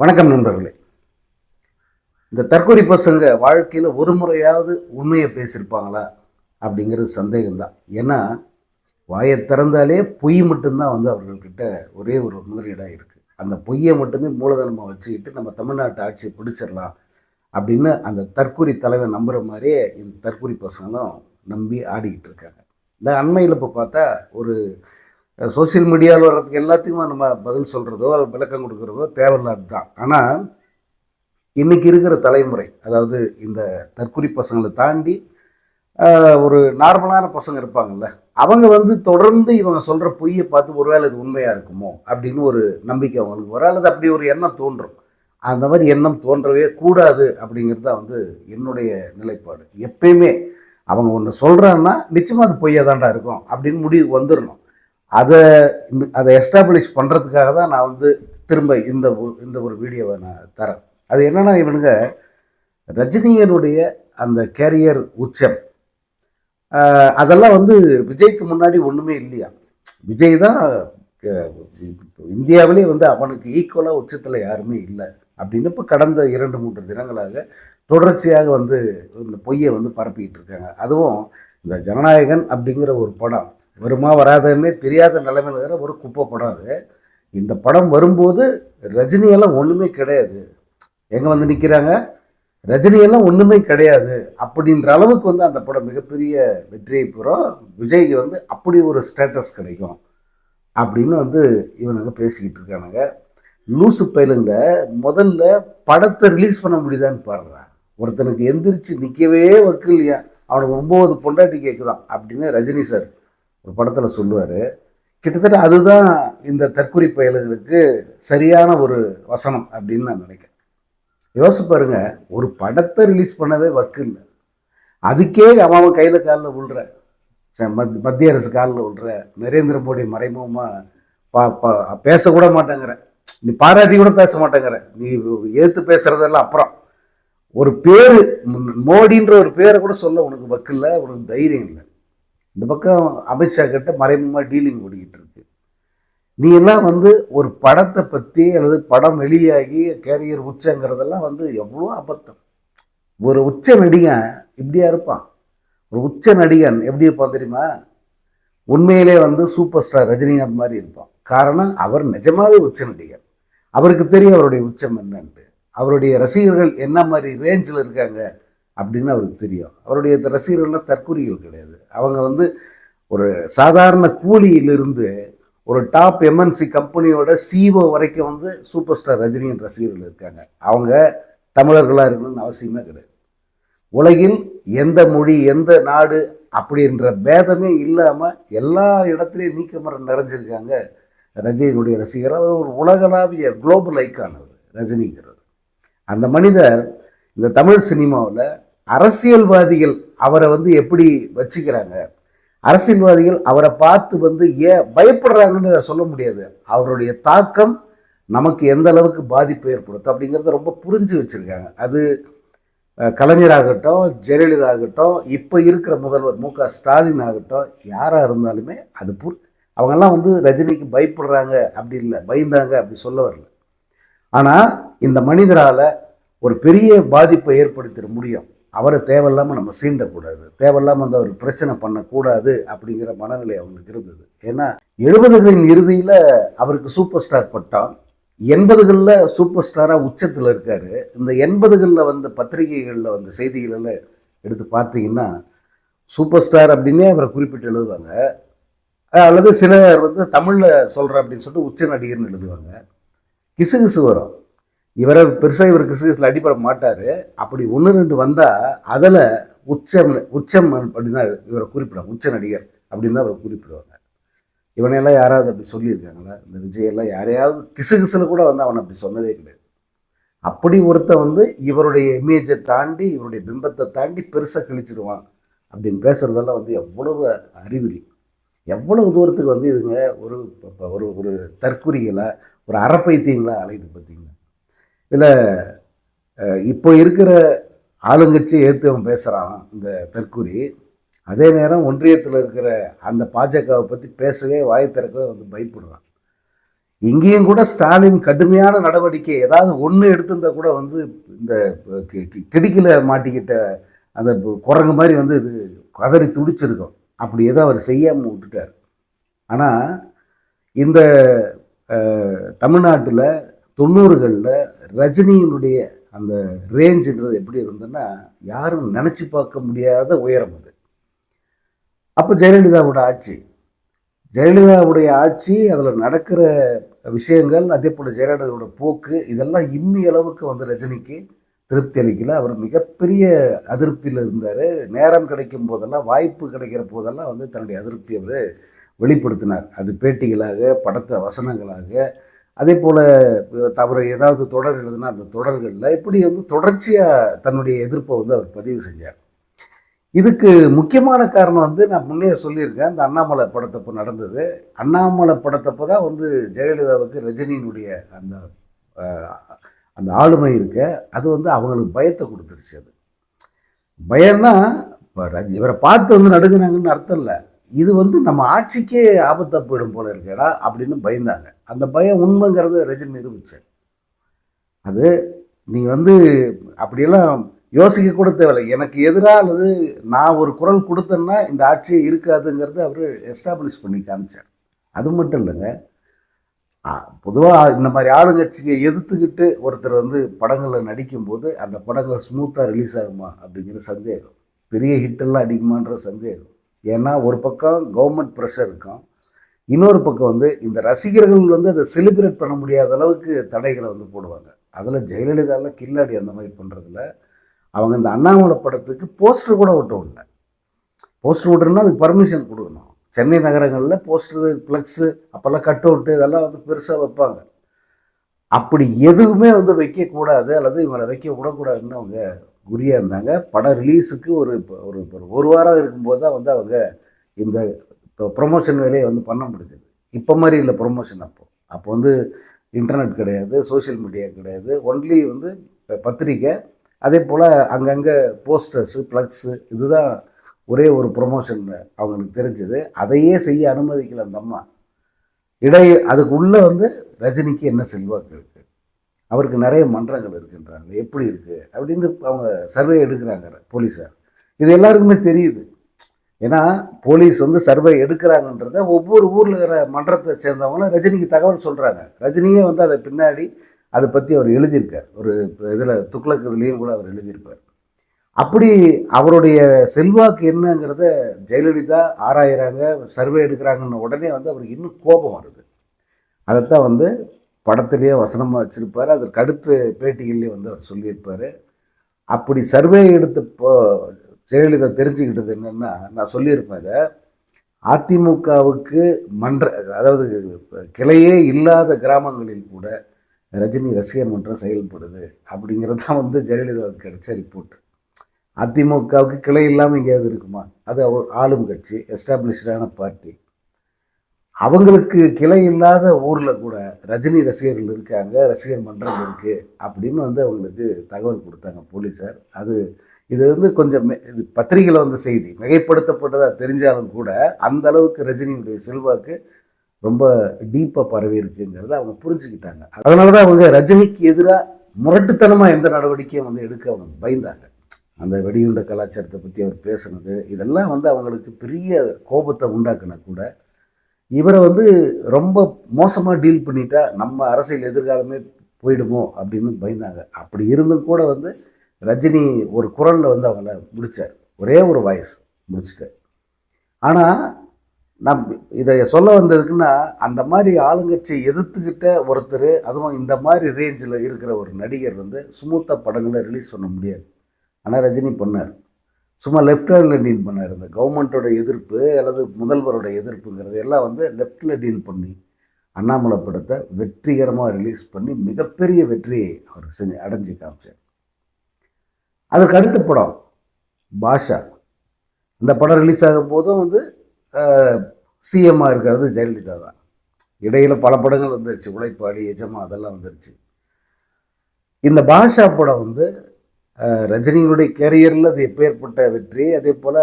வணக்கம் நண்பர்களே. இந்த தற்கொலை பசங்க வாழ்க்கையில் ஒரு முறையாவது உண்மையை பேசியிருப்பாங்களா? அப்படிங்கிறது சந்தேகம்தான். ஏன்னா வாயை திறந்தாலே பொய் மட்டும்தான் வந்து அவர்கள்கிட்ட ஒரே ஒரு முதலீடாக இருக்குது அந்த பொய்யை மட்டுமே மூலதனமாக வச்சுக்கிட்டு நம்ம தமிழ்நாட்டு ஆட்சியை பிடிச்சிடலாம் அப்படின்னு அந்த தற்கொலை தலைவர் நம்புகிற மாதிரியே இந்த தற்கொலை பசங்களும் நம்பி ஆடிக்கிட்டு இருக்காங்க. இந்த அண்மையில் இப்போ பார்த்தா ஒரு சோஷியல் மீடியாவில் வர்றதுக்கு எல்லாத்துக்குமே நம்ம பதில் சொல்கிறதோ விளக்கம் கொடுக்குறதோ தேவையில்லாது தான். ஆனால் இன்றைக்கி இருக்கிற தலைமுறை அதாவது இந்த தற்குறி பசங்களை தாண்டி ஒரு நார்மலான பசங்க இருப்பாங்கல்ல அவங்க வந்து தொடர்ந்து இவங்க சொல்கிற பொய்யை பார்த்து ஒருவேளை இது உண்மையாக இருக்குமோ அப்படின்னு ஒரு நம்பிக்கை அவங்களுக்கு வரும். அல்லது அப்படி ஒரு எண்ணம் தோன்றும். அந்த மாதிரி எண்ணம் தோன்றவே கூடாது அப்படிங்கிறது தான் வந்து என்னுடைய நிலைப்பாடு. எப்பயுமே அவங்க ஒன்று சொல்கிறாங்கன்னா நிச்சயமாக அது பொய்யாக தாண்டா இருக்கும் அப்படின்னு முடிவு வந்துடணும் அதை இந்த- அதை எஸ்டாப்ளிஷ் பண்ணுறதுக்காக தான் நான் வந்து திரும்ப இந்த ஒரு- இந்த ஒரு வீடியோவை நான் தரேன் அது என்னென்னா இவனுங்க ரஜினியனுடைய அந்த கேரியர் உச்சம். அதெல்லாம் வந்து விஜய்க்கு முன்னாடி ஒன்றுமே இல்லையா? விஜய் தான் இந்தியாவிலே வந்து அவனுக்கு ஈக்குவலாக உச்சத்தில் யாருமே இல்லை அப்படின்னு இப்போ கடந்த இரண்டு மூன்று தினங்களாக தொடர்ச்சியாக வந்து இந்த பொய்யை வந்து பரப்பிக்கிட்டு இருக்காங்க. அதுவும் இந்த ஜனநாயகன் அப்படிங்கிற ஒரு படம். வருமா வராதுன்னே தெரியாத நிலைமையில் இருக்கிற ஒரு குப்பை படம் அது இந்த படம் வரும்போது ரஜினியெல்லாம் ஒன்றுமே கிடையாது. எங்கே வந்து நிற்கிறாங்க ரஜினியெல்லாம் ஒன்றுமே கிடையாது அப்படின்ற அளவுக்கு வந்து அந்த படம் மிகப்பெரிய வெற்றியை பெறும். விஜய்க்கு வந்து அப்படி ஒரு ஸ்டேட்டஸ் கிடைக்கும் அப்படின்னு வந்து இவனுங்க பேசிக்கிட்டு இருக்கானுங்க. லூசு பயிலுங்க முதல்ல படத்தை ரிலீஸ் பண்ண முடியுதான்னு பாடுறான் ஒருத்தனுக்கு எந்திரிச்சு நிற்கவே வைக்கலையா அவனுக்கு ஒம்பது பொண்டாட்டி கேட்குதான் அப்படின்னு ரஜினி சார் ஒரு படத்தில் சொல்லுவார் கிட்டத்தட்ட அதுதான் இந்த தற்குறி பயல்களுக்கு சரியான ஒரு வசனம் அப்படின்னு நான் நினைக்கிறேன். யோசிப்பாருங்க ஒரு படத்தை ரிலீஸ் பண்ணவே வக்கு இல்லை. அதுக்கே அவன் அவன் கையில் காலில் விழுற ச- மத் மத்திய அரசு காலில் விழுற நரேந்திர மோடி மறைமுகமாக பா பா பேசக்கூட மாட்டேங்கிற நீ பாராட்டி கூட பேச மாட்டேங்கிற நீ ஏற்று பேசுறதெல்லாம் அப்புறம். ஒரு பேர் மோடின்ற ஒரு பேரை கூட சொல்ல உனக்கு வக்கில்ல உனக்கு தைரியம் இல்லை. இந்த பக்கம் அமித்ஷா கிட்ட மறைமுகமாக டீலிங் ஓடிக்கிட்டு இருக்கு நீ எல்லாம் வந்து ஒரு படத்தை பற்றி அல்லது படம் வெளியாகி கேரியர் உச்சங்கிறதெல்லாம் வந்து எவ்வளோ அபத்தம். ஒரு உச்ச நடிகன் இப்படியா இருப்பான்? ஒரு உச்ச நடிகன் எப்படி இருப்பான் தெரியுமா? உண்மையிலே வந்து சூப்பர் ஸ்டார் ரஜினிகாந்த் மாதிரி இருப்பான். காரணம் அவர் நிஜமாவே உச்ச நடிகர் அவருக்கு தெரியும் அவருடைய உச்சம் என்னன்ட்டு. அவருடைய ரசிகர்கள் என்ன மாதிரி ரேஞ்சில் இருக்காங்க? அப்படின்னு அவருக்கு தெரியும். அவருடைய ரசிகர்கள்லாம் தற்குறிகள் கிடையாது. அவங்க வந்து ஒரு சாதாரண கூலியிலிருந்து ஒரு டாப் எம்என்சி கம்பெனியோட சிஓ வரைக்கும் வந்து சூப்பர் ஸ்டார் ரஜினியின் ரசிகர்கள் இருக்காங்க. அவங்க தமிழர்களாக இருக்கணும்னு அவசியமே கிடையாது. உலகில் எந்த மொழி எந்த நாடு அப்படின்ற பேதமே இல்லாமல் எல்லா இடத்துலையும் நீக்கமரம் நிறைஞ்சிருக்காங்க ரஜினியினுடைய ரசிகர் அவர் ஒரு உலகளாவிய குளோபல் ஐக்கான் அவர் ரஜினிங்கிறது அந்த மனிதர் இந்த தமிழ் சினிமாவில் அரசியல்வாதிகள் அவரை வந்து எப்படி வச்சுக்கிறாங்க? அரசியல்வாதிகள் அவரை பார்த்து வந்து ஏன் பயப்படுறாங்கன்னு அதை சொல்ல முடியாது. அவருடைய தாக்கம் நமக்கு எந்த அளவுக்கு பாதிப்பு ஏற்படுத்தும் அப்படிங்கிறத ரொம்ப புரிஞ்சு வச்சுருக்காங்க. அது கலைஞராகட்டும் ஜெயலலிதா ஆகட்டும் இப்போ இருக்கிற முதல்வர் மு க ஸ்டாலின் ஆகட்டும் யாராக இருந்தாலுமே அது புரி அவங்கெல்லாம் வந்து ரஜினிக்கு பயப்படுறாங்க அப்படி இல்லை பயந்தாங்க அப்படி சொல்ல வரல. ஆனால் இந்த மனிதரால் ஒரு பெரிய பாதிப்பை ஏற்படுத்திட முடியும். அவரை தேவையில்லாமல் நம்ம சீண்டக்கூடாது. தேவையில்லாமல் வந்து அவர் பிரச்சனை பண்ணக்கூடாது அப்படிங்கிற மனநிலை அவங்களுக்கு இருந்தது. ஏன்னா எழுபதுகளின் இறுதியில் அவருக்கு சூப்பர் ஸ்டார் பட்டம் எண்பதுகளில் சூப்பர் ஸ்டாராக உச்சத்தில் இருக்கார். இந்த எண்பதுகளில் வந்து பத்திரிகைகளில் வந்த செய்திகளெல்லாம் எடுத்து பார்த்தீங்கன்னா சூப்பர் ஸ்டார் அப்படின்னே அவரை குறிப்பிட்டு எழுதுவாங்க. அல்லது சிலர் வந்து தமிழில் சொல்கிற அப்படின்னு சொல்லிட்டு உச்ச நடிகர்னு எழுதுவாங்க. கிசுகிசு வரும். இவரை பெருசாக இவர் கிசுகிசில் அடிபட மாட்டார். அப்படி ஒன்று ரெண்டு வந்தால் அதில் உச்சம் உச்சம் அப்படின்னு தான் இவரை குறிப்பிடுவாங்க. உச்ச நடிகர் அப்படின்னு தான் அவரை குறிப்பிடுவாங்க. இவனையெல்லாம் யாராவது அப்படி சொல்லியிருக்காங்களா? இந்த விஜயெல்லாம் யாரையாவது கிசுகிசுல கூட வந்து அவன் அப்படி சொன்னதே கிடையாது. அப்படி ஒருத்தன் வந்து இவருடைய இமேஜை தாண்டி இவருடைய பிம்பத்தை தாண்டி பெருசாக கிழிச்சிருவான் அப்படின்னு பேசுகிறதெல்லாம் வந்து எவ்வளவு அறிவிலி எவ்வளவு தூரத்துக்கு வந்து இதுங்க ஒரு ஒரு ஒரு தற்குறிகளை ஒரு அறப்பைத்தியங்களா அலையுது பார்த்தீங்களா? இதில் இப்போ இருக்கிற ஆளுங்கட்சி ஏற்று அவன் பேசுகிறான் இந்த தற்கூரி. அதே நேரம் ஒன்றியத்தில் இருக்கிற அந்த பாஜகவை பற்றி பேசவே வாய் திறக்கவே வந்து பயப்படுறான். இங்கேயும் கூட ஸ்டாலின் கடுமையான நடவடிக்கை ஏதாவது ஒன்று எடுத்திருந்தா கூட வந்து இந்த கி- கி- கிடுக்கில மாட்டிக்கிட்ட அந்த குரங்கு மாதிரி வந்து இது கதறி துடிச்சிருக்கும். அப்படி ஏதோ அவர் செய்யாமல் விட்டுட்டார். ஆனால் இந்த தமிழ்நாட்டில் தொண்ணூறுகளில் ரஜினியினுடைய அந்த ரேஞ்சுன்றது எப்படி இருந்ததுன்னா யாரும் நினச்சி பார்க்க முடியாத உயரம் அது. அப்போ ஜெயலலிதாவோட ஆட்சி. ஜெயலலிதாவுடைய ஆட்சி அதில் நடக்கிற விஷயங்கள் அதே போல் ஜெயலலிதாவோட போக்கு இதெல்லாம் இம்மி அளவுக்கு வந்து ரஜினிக்கு திருப்தி அளிக்கல. அவர் மிகப்பெரிய அதிருப்தியில் இருந்தார். நேரம் கிடைக்கும் போதெல்லாம் வாய்ப்பு கிடைக்கிற போதெல்லாம் வந்து தன்னுடைய அதிருப்தியை அவர் வெளிப்படுத்தினார். அது பேட்டிகளாக படத்த வசனங்களாக அதே போல் அவர் ஏதாவது தொடர் எழுதுனா அந்த தொடர்களில் இப்படி வந்து தொடர்ச்சியாக தன்னுடைய எதிர்ப்பை வந்து அவர் பதிவு செஞ்சார். இதுக்கு முக்கியமான காரணம் வந்து நான் முன்னே சொல்லியிருக்கேன் அந்த அண்ணாமலை படத்தப்போ நடந்தது. அண்ணாமலை படத்தப்போ தான் வந்து ஜெயலலிதாவுக்கு ரஜினியினுடைய அந்த அந்த ஆளுமை இருக்க அது வந்து அவங்களுக்கு பயத்தை கொடுத்துருச்சு அது. பயம்னா இப்போ ரஜி இவரை பார்த்து வந்து நடுங்குனாங்கன்னு அர்த்தம் இல்லை. இது வந்து நம்ம ஆட்சிக்கே ஆபத்தாக போயிடும் போல இருக்கேடா அப்படின்னு பயந்தாங்க. அந்த பயம் உண்மைங்கிறத ரஜினி நிரூபித்தார் அது நீ வந்து அப்படியெல்லாம் யோசிக்க கூட தேவையில்லை. எனக்கு எதிராக அல்லது நான் ஒரு குரல் கொடுத்தேன்னா இந்த ஆட்சியே இருக்காதுங்கிறது அவர் எஸ்டாப்ளிஷ் பண்ணி காமிச்சார். அது மட்டும் இல்லைங்க. பொதுவாக இந்த மாதிரி ஆளுங்கட்சியை எதிர்த்துக்கிட்டு ஒருத்தர் வந்து படங்களில் நடிக்கும்போது அந்த படங்கள் ஸ்மூத்தாக ரிலீஸ் ஆகுமா அப்படிங்கிற சந்தேகம். பெரிய ஹிட்டெல்லாம் அடிக்குமான்ற சந்தேகம். ஏன்னா ஒரு பக்கம் கவர்மெண்ட் ப்ரெஷர் இருக்கும். இன்னொரு பக்கம் வந்து இந்த ரசிகர்கள் வந்து அதை செலிப்ரேட் பண்ண முடியாத அளவுக்கு தடைகளை வந்து போடுவாங்க. அதில் ஜெயலலிதாவில் கில்லாடி அந்த மாதிரி பண்ணுறதுல அவங்க இந்த அண்ணாமலை படத்துக்கு போஸ்டர் கூட விட்டோம் இல்லை போஸ்டர் விட்டுருன்னா அதுக்கு பர்மிஷன் கொடுக்கணும். சென்னை நகரங்களில் போஸ்டரு ஃப்ளக்ஸு அப்போல்லாம் கட் அவுட்டு இதெல்லாம் வந்து பெருசாக வைப்பாங்க. அப்படி எதுவுமே வந்து வைக்கக்கூடாது அல்லது இவங்களை வைக்க விடக்கூடாதுன்னு அவங்க குறியாக இருந்தாங்க. படம் ரிலீஸுக்கு ஒரு ஒரு ஒரு வாரம் இருக்கும்போது தான் வந்து அவங்க இந்த இப்போ ப்ரொமோஷன் வேலையை வந்து பண்ண முடிஞ்சது. இப்போ மாதிரி இல்லை ப்ரொமோஷன் அப்போது அப்போ வந்து இன்டர்நெட் கிடையாது சோஷியல் மீடியா கிடையாது. ஒன்லி வந்து பத்திரிக்கை. அதே போல் அங்கங்கே போஸ்டர்ஸு ப்ளக்ஸு இதுதான் ஒரே ஒரு ப்ரொமோஷன் அவங்களுக்கு தெரிஞ்சது. அதையே செய்ய அனுமதிக்கல அந்த அம்மா. இடை அதுக்குள்ளே வந்து ரஜினிக்கு என்ன செல்வாக்கு இருக்குது அவருக்கு நிறைய மன்றங்கள் இருக்கின்றாங்க. எப்படி இருக்குது அப்படின்னு அவங்க சர்வே எடுக்கிறாங்க போலீஸார். இது எல்லாருக்குமே தெரியுது. ஏன்னா போலீஸ் வந்து சர்வே எடுக்கிறாங்கன்றத ஒவ்வொரு ஊரில் இருக்கிற மன்றத்தை சேர்ந்தவங்களும் ரஜினிக்கு தகவல் சொல்கிறாங்க ரஜினியே வந்து அதை பின்னாடி அதை பற்றி அவர் எழுதியிருக்கார். ஒரு இதில் துக்ளக் இதுலேயும் கூட அவர் எழுதியிருப்பார். அப்படி அவருடைய செல்வாக்கு என்னங்கிறத ஜெயலலிதா ஆராயிறாங்க சர்வே எடுக்கிறாங்கன்னு உடனே வந்து அவருக்கு இன்னும் கோபம் வருது. அதைத்தான் வந்து படத்திலேயே வசனமாக வச்சுருப்பார். அதற்கு அடுத்த பேட்டிகள்லேயே வந்து அவர் சொல்லியிருப்பார். அப்படி சர்வே எடுத்தப்போ ஜெயலலிதா தெரிஞ்சுக்கிட்டது என்னென்னா நான் சொல்லியிருப்பேன் இதை. அதிமுகவுக்கு மன்ற அதாவது கிளையே இல்லாத கிராமங்களில் கூட ரஜினி ரசிகர் மன்றம் செயல்படுது அப்படிங்கிறது தான் வந்து ஜெயலலிதாவுக்கு கிடைச்ச ரிப்போர்ட் அதிமுகவுக்கு கிளை இல்லாமல் எங்கேயாவது இருக்குமா? அது அவர் ஆளும் கட்சி எஸ்டாப்ளிஷ்டான பார்ட்டி அவங்களுக்கு கிளை இல்லாத ஊரில் கூட ரஜினி ரசிகர்கள் இருக்காங்க ரசிகர் மன்றம் இருக்குது அப்படின்னு வந்து அவங்களுக்கு தகவல் கொடுத்தாங்க போலீஸார் அது இது வந்து கொஞ்சம் மெ- இது பத்திரிகையில் வந்த செய்தி. மிகைப்படுத்தப்பட்டதாக தெரிஞ்சாலும் கூட அந்த அளவுக்கு ரஜினியுடைய செல்வாக்கு ரொம்ப டீப்பாக பரவி இருக்குங்கிறத அவங்க புரிஞ்சுக்கிட்டாங்க. அதனால தான் அவங்க ரஜினிக்கு எதிராக முரட்டுத்தனமாக எந்த நடவடிக்கையும் வந்து எடுக்க அவங்க பயந்தாங்க. அந்த வெடியுண்ட கலாச்சாரத்தை பற்றி அவர் பேசுனது இதெல்லாம் வந்து அவங்களுக்கு பெரிய கோபத்தை உண்டாக்குன கூட இவரை வந்து ரொம்ப மோசமாக டீல் பண்ணிட்டா நம்ம அரசியல் எதிர்காலமே போயிடுமோ அப்படின்னு பயந்தாங்க. அப்படி இருந்தும் கூட வந்து ரஜினி ஒரு குரலில் வந்து அவங்கள முடித்தார் ஒரே ஒரு வாய்ஸ் முடிச்சிட்டார். ஆனால் நான் இதை சொல்ல வந்ததுக்குன்னா அந்த மாதிரி ஆளுங்கட்சியை எதிர்த்துக்கிட்ட ஒருத்தர் அதுவும் இந்த மாதிரி ரேஞ்சில் இருக்கிற ஒரு நடிகர் வந்து சுமூத்த படங்களை ரிலீஸ் பண்ண முடியாது. ஆனால் ரஜினி பண்ணார். சும்மா லெஃப்ட் டீல் பண்ணார் இந்த கவர்மெண்ட்டோட எதிர்ப்பு அல்லது முதல்வரோட எதிர்ப்புங்கிறது எல்லாம் வந்து லெஃப்டில் டீல் பண்ணி அண்ணாமலை படத்தை வெற்றிகரமாக ரிலீஸ் பண்ணி மிகப்பெரிய வெற்றியை அவர் செஞ்சு அடைஞ்சு காமிச்சார். அதற்கு அடுத்த படம் பாஷா. இந்த படம் ரிலீஸ் ஆகும் போதும் வந்து சிஎம்மாக இருக்கிறது ஜெயலலிதா தான். இடையில் பல படங்கள் வந்துருச்சு உழைப்பாளி எஜமா அதெல்லாம் வந்துருச்சு. இந்த பாஷா படம் வந்து ரஜினியினுடைய கேரியரில் அது எப்பேற்பட்ட வெற்றி? அதே போல்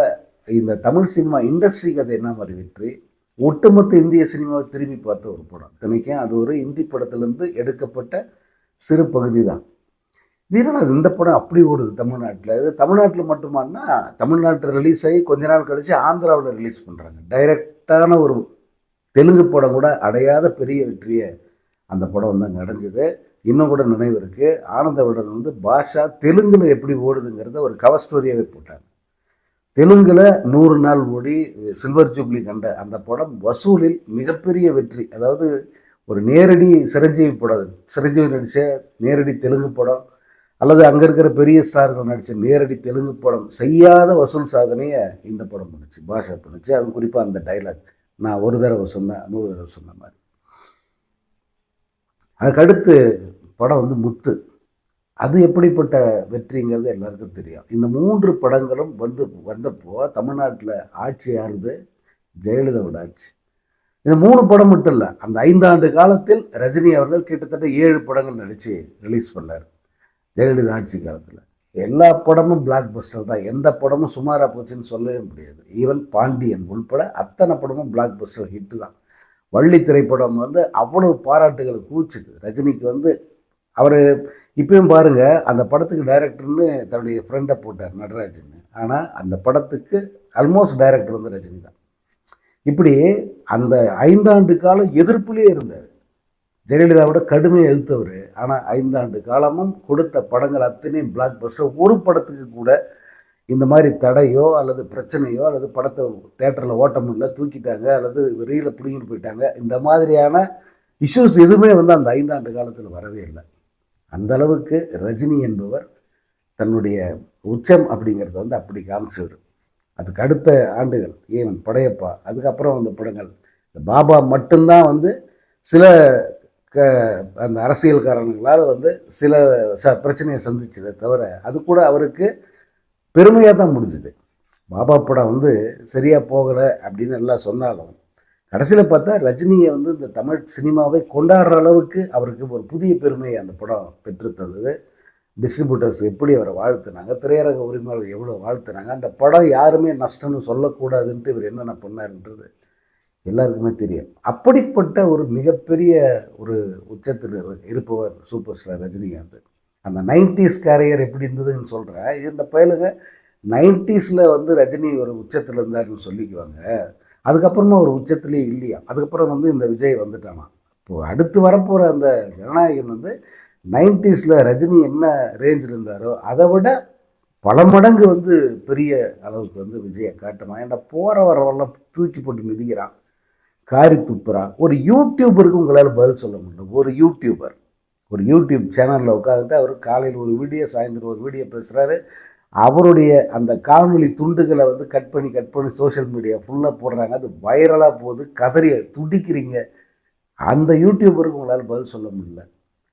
இந்த தமிழ் சினிமா இண்டஸ்ட்ரிக்கு அது என்ன மாதிரி வெற்றி? ஒட்டுமொத்த இந்திய சினிமாவை திரும்பி பார்த்த ஒரு படம். இத்தனைக்கும் அது ஒரு இந்தி படத்துலேருந்து எடுக்கப்பட்ட சிறு பகுதி தான் இதனால் அது இந்த படம் அப்படி ஓடுது தமிழ்நாட்டில். இது தமிழ்நாட்டில் மட்டுமானா தமிழ்நாட்டில் ரிலீஸ் ஆகி கொஞ்ச நாள் கழித்து ஆந்திராவில் ரிலீஸ் பண்ணுறாங்க டைரக்டான ஒரு தெலுங்கு படம் கூட அடையாத பெரிய வெற்றியை அந்த படம் வந்து அங்கே அடைஞ்சது. இன்னும் கூட நினைவு இருக்குது ஆனந்த விடன் வந்து பாஷா தெலுங்கில் எப்படி ஓடுதுங்கிறத ஒரு கவர் ஸ்டோரியாகவே போட்டாங்க. தெலுங்கில் நூறு நாள் ஓடி சில்வர் ஜூப்ளி கண்ட அந்த படம் வசூலில் மிகப்பெரிய வெற்றி. அதாவது ஒரு நேரடி சிரஞ்சீவி படம். சிரஞ்சீவி நடித்த நேரடி தெலுங்கு படம். அல்லது அங்கே இருக்கிற பெரிய ஸ்டார்கள் நடித்த நேரடி தெலுங்கு படம். செய்யாத வசூல் சாதனையை இந்த படம் பண்ணுச்சு. பாஷா பண்ணுச்சு. அது குறிப்பாக அந்த டைலாக் நான் ஒரு தடவை சொன்னேன் நூறு தடவை சொன்ன மாதிரி. அதுக்கடுத்து படம் வந்து முத்து. அது எப்படிப்பட்ட வெற்றிங்கிறது எல்லாருக்கும் தெரியும். இந்த மூன்று படங்களும் வந்து வந்தப்போ தமிழ்நாட்டில் ஆட்சி ஆறுது ஜெயலலிதாவோட ஆட்சி. இந்த மூணு படம் மட்டும் இல்லை அந்த ஐந்தாண்டு காலத்தில் ரஜினி அவர்கள் கிட்டத்தட்ட ஏழு படங்கள் நடித்து ரிலீஸ் பண்ணார் ஜெயலலிதா ஆட்சி காலத்தில். எல்லா படமும் பிளாக் பஸ்டர் தான். எந்த படமும் சுமாராக போச்சுன்னு சொல்லவே முடியாது. ஈவன் பாண்டியன் உள்பட அத்தனை படமும் பிளாக் பஸ்டர் ஹிட்டு தான். வள்ளி திரைப்படம் வந்து அவ்வளவு பாராட்டுகளை கூச்சுது ரஜினிக்கு வந்து அவர் இப்பயும் பாருங்கள் அந்த படத்துக்கு டைரக்டர்னு தன்னுடைய ஃப்ரெண்டை போட்டார் நடராஜன் ஆனால் அந்த படத்துக்கு ஆல்மோஸ்ட் டைரக்டர் வந்து ரஜினி தான். இப்படி அந்த ஐந்தாண்டு காலம் எதிர்ப்புலேயே இருந்தார். ஜெயலலிதாவோட கடுமையை எதிர்த்தவர் ஆனால் ஐந்தாண்டு காலமும் கொடுத்த படங்கள் அத்தனையும் பிளாக் பஸ்டர் ஒரு படத்துக்கு கூட இந்த மாதிரி தடையோ அல்லது பிரச்சனையோ அல்லது படத்தை தேட்டரில் ஓட்ட முடியல தூக்கிட்டாங்க அல்லது வெளியில் பிடிங்கிட்டு போயிட்டாங்க இந்த மாதிரியான இஷ்யூஸ் எதுவுமே வந்து அந்த ஐந்தாண்டு காலத்தில் வரவே இல்லை. அந்த அளவுக்கு ரஜினி என்பவர் தன்னுடைய உச்சம் அப்படிங்கிறத வந்து அப்படி காமிச்சவர். அதுக்கு அடுத்த ஆண்டுகள் ஏன் படையப்பா அதுக்கப்புறம் வந்த படங்கள் இந்த பாபா மட்டும்தான் வந்து சில க அந்த அரசியல் காரணங்களால் வந்து சில ச பிரச்சனையை சந்திச்சதை தவிர அது கூட அவருக்கு பெருமையாக தான் முடிஞ்சுது. பாபா படம் வந்து சரியாக போகலை அப்படின்னு எல்லாம் சொன்னாலும் கடைசியில் பார்த்தா ரஜினியை வந்து இந்த தமிழ் சினிமாவை கொண்டாடுற அளவுக்கு அவருக்கு ஒரு புதிய பெருமையை அந்த படம் பெற்றுத்தந்தது டிஸ்ட்ரிபியூட்டர்ஸ் எப்படி அவரை வாழ்த்துனாங்க திரையரங்க உரிமையாளர் எவ்வளோ வாழ்த்துனாங்க அந்த படம் யாருமே நஷ்டம்னு சொல்லக்கூடாதுன்ட்டு இவர் என்னென்ன பண்ணாருன்றது எல்லாருக்குமே தெரியும். அப்படிப்பட்ட ஒரு மிகப்பெரிய ஒரு உச்சத்தில் இருப்பவர் சூப்பர் ஸ்டார் ரஜினிகாந்த். அந்த நைன்டிஸ் கேரியர் எப்படி இருந்ததுன்னு சொல்கிறேன் இந்த பயலுங்க நைன்டிஸில் வந்து ரஜினி ஒரு உச்சத்தில் இருந்தாருன்னு சொல்லிக்குவாங்க. அதுக்கப்புறமா ஒரு உச்சத்துலேயே இல்லையா? அதுக்கப்புறம் வந்து இந்த விஜய் வந்துட்டானா இப்போது அடுத்து வரப்போகிற அந்த ஜனநாயகன் வந்து நைன்டிஸில் ரஜினி என்ன ரேஞ்சில் இருந்தாரோ அதை விட பல மடங்கு வந்து பெரிய அளவுக்கு வந்து விஜயை காட்டணும் ஏன்னா போகிற வரவெல்லாம் தூக்கி போட்டு மிதிக்கிறான். காரி துப்புறான். ஒரு யூடியூபருக்கு உங்களால் பதில் சொல்ல முடியும் ஒரு யூடியூபர் ஒரு யூடியூப் சேனலில் உட்காந்துட்டு அவர் காலையில் ஒரு வீடியோ சாயந்தரம் ஒரு வீடியோ பேசுகிறாரு அவருடைய அந்த காணொலி துண்டுகளை வந்து கட் பண்ணி கட் பண்ணி சோஷியல் மீடியா ஃபுல்லாக போடுறாங்க. அது வைரலாக போகுது. கதறிய துடிக்கிறீங்க. அந்த யூடியூபருக்கு உங்களால் பதில் சொல்ல முடியல.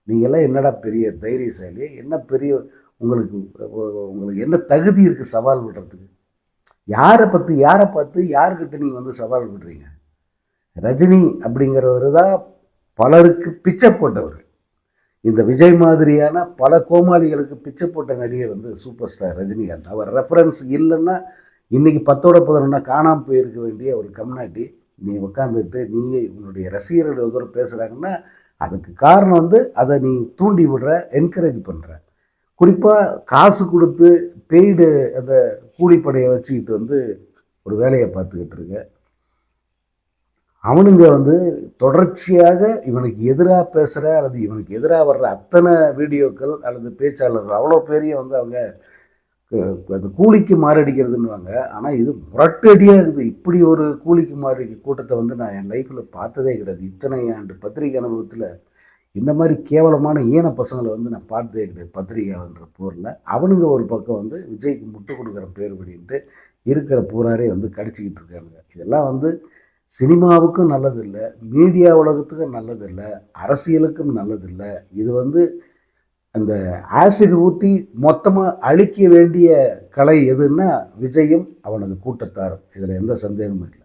நீங்கள்லாம் என்னடா பெரிய தைரியசாலி? என்ன பெரிய உங்களுக்கு உங்களுக்கு என்ன தகுதி இருக்குது சவால் விடுறதுக்கு? யாரை பற்றி யாரை பார்த்து யார்கிட்ட நீங்கள் வந்து சவால் விடுறீங்க? ரஜினி அப்படிங்கிறவர் தான் பலருக்கு பிச்சை போட்டவர். இந்த விஜய் மாதிரியான பல கோமாளிகளுக்கு பிச்சை போட்ட நடிகர் வந்து சூப்பர் ஸ்டார் ரஜினிகாந்த். அவர் ரெஃபரன்ஸ் இல்லைன்னா இன்றைக்கி பத்தோட பதினொன்னா காணாமல் போயிருக்க வேண்டிய ஒரு கம்னாட்டி நீ உட்காந்துட்டு நீயே உன்னுடைய ரசிகர்கள் தூரம் பேசுகிறாங்கன்னா அதுக்கு காரணம் வந்து அதை நீ தூண்டி விடுற என்கரேஜ் பண்ணுற குறிப்பாக காசு கொடுத்து பெய்டு அந்த கூலிப்படையை வச்சுக்கிட்டு வந்து ஒரு வேலையை பார்த்துக்கிட்டு இருக்க. அவனுங்க வந்து தொடர்ச்சியாக இவனுக்கு எதிராக பேசுகிற அல்லது இவனுக்கு எதிராக வர்ற அத்தனை வீடியோக்கள் அல்லது பேச்சாளர்கள் அவ்வளோ பேரையும் வந்து அவங்க அந்த கூலிக்கு மாரடிக்கிறதுன்னுவாங்க. ஆனால் இது முரட்டடியாக இருக்குது. இப்படி ஒரு கூலிக்கு மாறி கூட்டத்தை வந்து நான் என் லைஃப்பில் பார்த்ததே கிடையாது. இத்தனை ஆண்டு பத்திரிகை அனுபவத்தில் இந்த மாதிரி கேவலமான ஈன பசங்களை வந்து நான் பார்த்ததே கிடையாது. பத்திரிகையாளன்ற போரில். அவனுங்க ஒரு பக்கம் வந்து விஜய்க்கு முட்டு கொடுக்குற பேர் அப்படின்ட்டு இருக்கிற பூராரே வந்து கடிச்சிக்கிட்டு இருக்கானுங்க. இதெல்லாம் வந்து சினிமாவுக்கும் நல்லதில்லை மீடியா உலகத்துக்கும் நல்லதில்லை அரசியலுக்கும் நல்லதில்லை. இது வந்து அந்த ஆசிட் ஊற்றி மொத்தமாக அழிக்க வேண்டிய கலை எதுன்னா விஜயும் அவனது கூட்டத்தாரும். இதில் எந்த சந்தேகமும் இல்லை.